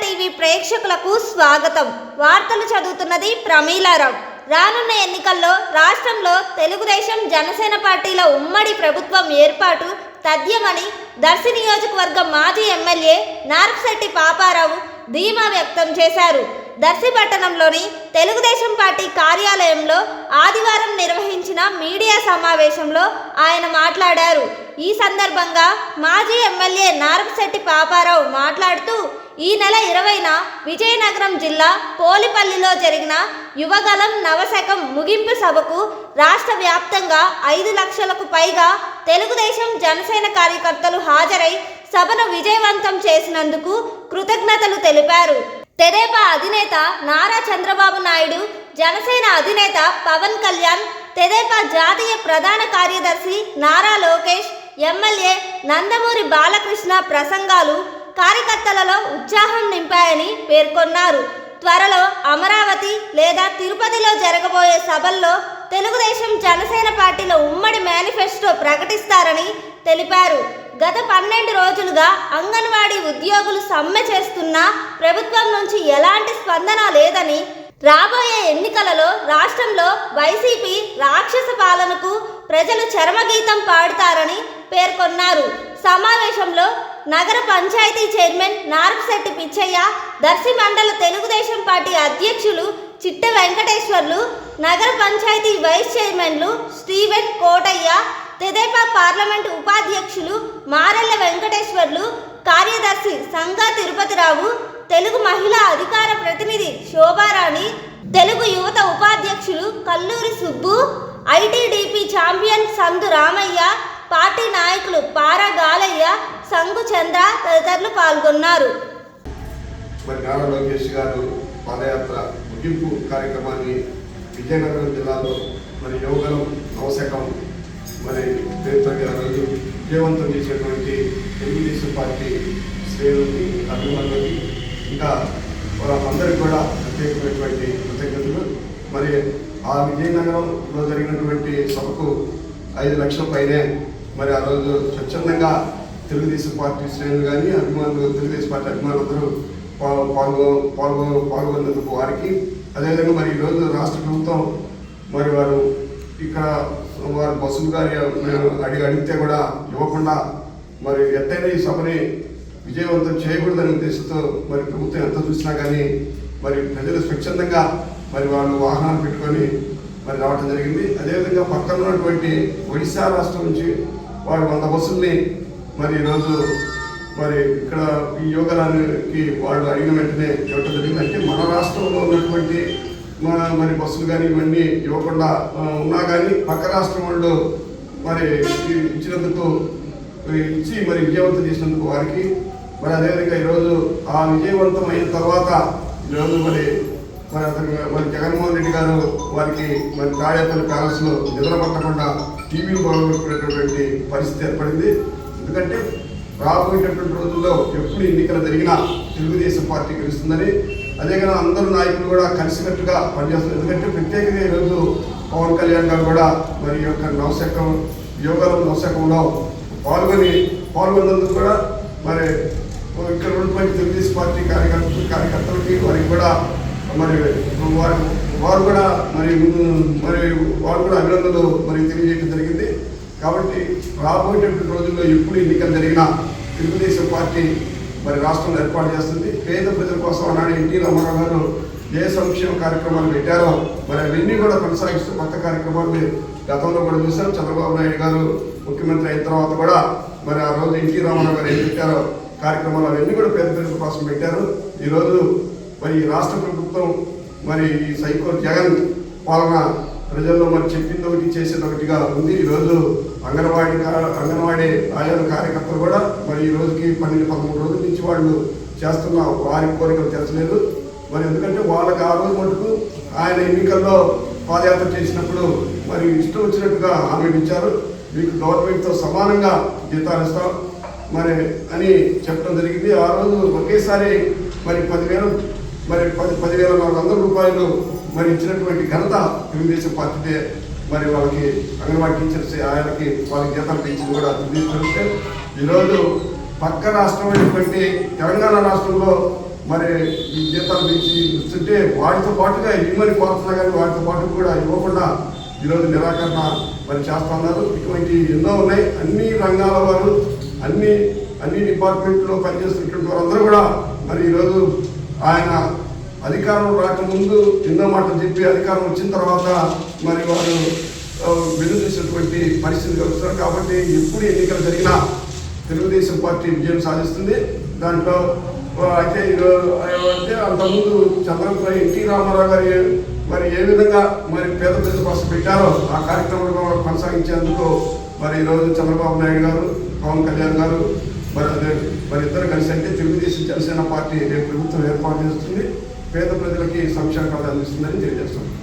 ప్రేక్షకులకు స్వాగతం. వార్తలు చదువుతున్నది ప్రమీలారావు. రానున్న ఎన్నికల్లో రాష్ట్రంలో తెలుగుదేశం జనసేన పార్టీల ఉమ్మడి ప్రభుత్వం ఏర్పాటు తథ్యమని దర్శి నియోజకవర్గం మాజీ ఎమ్మెల్యే నార్పశెట్టి పాపారావు ధీమా వ్యక్తం చేశారు. దర్శి పట్టణంలోని తెలుగుదేశం పార్టీ కార్యాలయంలో ఆదివారం నిర్వహించిన మీడియా సమావేశంలో ఆయన మాట్లాడారు. ఈ సందర్భంగా మాజీ ఎమ్మెల్యే నారపశెట్టి పాపారావు మాట్లాడుతూ ఈ నెల ఇరవైన విజయనగరం జిల్లా పోలిపల్లిలో జరిగిన యువగలం నవశకం ముగింపు సభకు రాష్ట్ర వ్యాప్తంగా ఐదు లక్షలకు పైగా తెలుగుదేశం జనసేన కార్యకర్తలు హాజరై సభను విజయవంతం చేసినందుకు కృతజ్ఞతలు తెలిపారు. తెదేపా అధినేత నారా చంద్రబాబు నాయుడు జనసేన అధినేత పవన్ కళ్యాణ్ తెదేపా జాతీయ ప్రధాన కార్యదర్శి నారా లోకేష్ ఎమ్మెల్యే నందమూరి బాలకృష్ణ ప్రసంగాలు కార్యకర్తలలో ఉత్సాహం నింపాయని పేర్కొన్నారు. త్వరలో అమరావతి లేదా తిరుపతిలో జరగబోయే సభల్లో తెలుగుదేశం జనసేన పార్టీల ఉమ్మడి మేనిఫెస్టో ప్రకటిస్తారని తెలిపారు. గత పన్నెండు రోజులుగా అంగన్వాడీ ఉద్యోగులు సమ్మె చేస్తున్నా ప్రభుత్వం నుంచి ఎలాంటి స్పందన లేదని రాబోయే ఎన్నికలలో రాష్ట్రంలో వైసీపీ రాక్షస పాలనకు ప్రజలు చరమగీతం పాడుతారని పేర్కొన్నారు. సమావేశంలో నగర పంచాయతీ చైర్మన్ నారపశెట్టి పిచ్చయ్య దర్శి మండల తెలుగుదేశం పార్టీ అధ్యక్షులు చిట్ట వెంకటేశ్వర్లు నగర పంచాయతీ వైస్ చైర్మన్లు స్టీవెన్ కోటయ్య తెదేపా పార్లమెంట్ ఉపాధ్యక్షులు మారెల్ల వెంకటేశ్వర్లు కార్యదర్శి సంగా తిరుపతిరావు తెలుగు మహిళా అధికార ప్రతినిధి శోభారాణి తెలుగు యువత ఉపాధ్యక్షులు Kalluri Subbu ITDP champion Sandu Ramaiah party నాయకులు పారా గాలయ్య సంగు చంద్ర తదితరులు పాల్గొన్నారు. మరి నారా లోకేష్ గారు పాదయాత్ర ముగింపు కార్యక్రమాన్ని విజయనగరం జిల్లాలో మరి యోగలం నవశకం మరి పేరుతో ఆ రోజు విజయవంతం చేసేటువంటి తెలుగుదేశం పార్టీ శ్రేణులకి అభిమానులకి ఇంకా అందరికి కూడా ప్రత్యేకమైనటువంటి కృతజ్ఞతలు. మరి ఆ విజయనగరంలో జరిగినటువంటి సభకు ఐదు లక్షల పైనే మరి ఆ రోజు స్వచ్ఛందంగా తెలుగుదేశం పార్టీ శ్రేణులు కానీ అభిమానులు తెలుగుదేశం పార్టీ అభిమానులందరూ పాల్గొ పాల్గొ పాల్గొన్నందుకు వారికి. అదేవిధంగా మరి ఈరోజు రాష్ట్ర ప్రభుత్వం మరి వారు ఇక్కడ వారు బస్సులు గారి అడిగి అడిగితే కూడా ఇవ్వకుండా మరి ఎత్తైన ఈ సభని విజయవంతం చేయకూడదనే ఉద్దేశంతో మరి ప్రభుత్వం ఎంత చూసినా కానీ మరి ప్రజలు స్వచ్ఛందంగా మరి వాళ్ళు వాహనాలు పెట్టుకొని మరి రావడం జరిగింది. అదేవిధంగా పక్కన ఉన్నటువంటి ఒడిశా రాష్ట్రం నుంచి వారు వంద బస్సుల్ని మరి ఈరోజు మరి ఇక్కడ ఈ యోగరానికి వాళ్ళు అడిగిన వెంటనే ఇవ్వటం జరిగింది. అంటే మన రాష్ట్రంలో ఉన్నటువంటి మన- మరి బస్సులు కానీ ఇవన్నీ ఇవ్వకుండా ఉన్నా కానీ పక్క రాష్ట్రం వాళ్ళు మరి ఇచ్చినందుకు ఇచ్చి మరి విజయవంతం చేసినందుకు వారికి మరి అదేవిధంగా ఈరోజు ఆ విజయవంతం అయిన తర్వాత ఈరోజు మరి మరి అతను మరి జగన్మోహన్ రెడ్డి గారు వారికి మరి తాడేపల్లి ప్యాలెస్లో నిద్ర పట్టకుండా టీవీలు బాగుపెట్టుకునేటువంటి పరిస్థితి ఏర్పడింది. ఎందుకంటే రాబోయేటటువంటి రోజుల్లో ఎప్పుడు ఎన్నికలు జరిగినా తెలుగుదేశం పార్టీ గెలుస్తుందని అదే అందరూ నాయకులు కూడా కలిసికట్టుగా పనిచేస్తారు ఎందుకంటే ప్రత్యేకంగా ఈరోజు పవన్ కళ్యాణ్ గారు కూడా మరి యొక్క నవశకం యోగాల నవశకంలో పాల్గొని పాల్గొన్నందుకు కూడా మరి ఇక్కడ ఉన్నటువంటి తెలుగుదేశం పార్టీ కార్యకర్తలు కార్యకర్తలకి వారికి కూడా మరి వారు వారు కూడా మరి మరి వారు కూడా అభినందనలు మరి తెలియజేయడం జరిగింది. కాబట్టి రాబోయేటటువంటి రోజుల్లో ఎప్పుడు ఎన్నికలు జరిగినా తెలుగుదేశం పార్టీ మరి రాష్ట్రంలో ఏర్పాటు చేస్తుంది. పేద ప్రజల కోసం ఆనాడు ఎన్టీ రామారావు గారు ఏ సంక్షేమ కార్యక్రమాలు పెట్టారో మరి అవన్నీ కూడా కొనసాగిస్తూ కొత్త కార్యక్రమాలు మీరు గతంలో కూడా చూసాం చంద్రబాబు నాయుడు గారు ముఖ్యమంత్రి అయిన తర్వాత కూడా మరి ఆ రోజు ఎన్టీ రామారావు గారు ఏం పెట్టారో కార్యక్రమాలు అవన్నీ కూడా పేద ప్రజల కోసం పెట్టారు. ఈరోజు మరి ఈ రాష్ట్ర ప్రభుత్వం మరి ఈ సైకో జగన్ పాలన ప్రజల్లో మరి చెప్పింది ఒకటి చేసేది ఒకటిగా ఉంది. ఈరోజు అంగన్వాడీ అంగన్వాడీ ఆయా కార్యకర్తలు కూడా మరి ఈ రోజుకి పన్నెండు పదమూడు రోజుల నుంచి వాళ్ళు చేస్తున్న వారి కోరికలు తెచ్చలేదు మరి ఎందుకంటే వాళ్ళకి ఆ రోజు మటుకు ఆయన ఎన్నికల్లో పాదయాత్ర చేసినప్పుడు మరి ఇష్టం వచ్చినట్టుగా హామీలు ఇచ్చారు. మీకు గవర్నమెంట్తో సమానంగా జీతాలు ఇస్తాం. మరి అని చెప్పడం జరిగింది. ఆ రోజు ఒకేసారి మరి పదివేలు మరి పది పదివేల నాలుగు వందల రూపాయలు మరి ఇచ్చినటువంటి ఘనత తెలుగుదేశం పార్టీదే మరి వాళ్ళకి అంగన్వాడీ టీచర్స్ ఆయనకి వాళ్ళకి జీతాలు పెంచింది కూడా తెలుగుదేశం ఈరోజు పక్క రాష్ట్రం అయినటువంటి తెలంగాణ రాష్ట్రంలో మరి ఈ జీతాలు పెంచి ఇస్తుంటే వాటితో పాటుగా ఇమ్మని కోరుతున్నా కానీ వాటితో పాటు కూడా ఇవ్వకుండా ఈరోజు నిరాకరణ మరి చేస్తా ఉన్నారు. ఇటువంటి ఎన్నో ఉన్నాయి. అన్ని రంగాల వారు అన్ని అన్ని డిపార్ట్మెంట్లో పనిచేస్తున్నటువంటి వారందరూ కూడా మరి ఈరోజు ఆయన అధికారం రాకముందు ఎన్నో మాట చెప్పి అధికారం వచ్చిన తర్వాత మరి వారు విడుదలసినటువంటి పరిస్థితి కలుగుతున్నారు కాబట్టి ఎప్పుడు ఎన్నికలు జరిగినా తెలుగుదేశం పార్టీ విజయం సాధిస్తుంది. దాంట్లో అయితే అంటే అంతకుముందు చంద్రబాబు ఎన్టీ రామారావు గారి మరి ఏ విధంగా మరి పేద ప్రజల కోసం పెట్టారో ఆ కార్యక్రమంలో కొనసాగించేందుకు మరి ఈరోజు చంద్రబాబు నాయుడు గారు పవన్ కళ్యాణ్ గారు మరి మరి ఇద్దరు కలిసి అంటే తెలుగుదేశం జనసేన పార్టీ రేపు ప్రభుత్వం ఏర్పాటు చేస్తుంది. పేద ప్రజలకి సంక్షేమ పథకాలు అందిస్తుందని తెలియజేస్తున్నాం.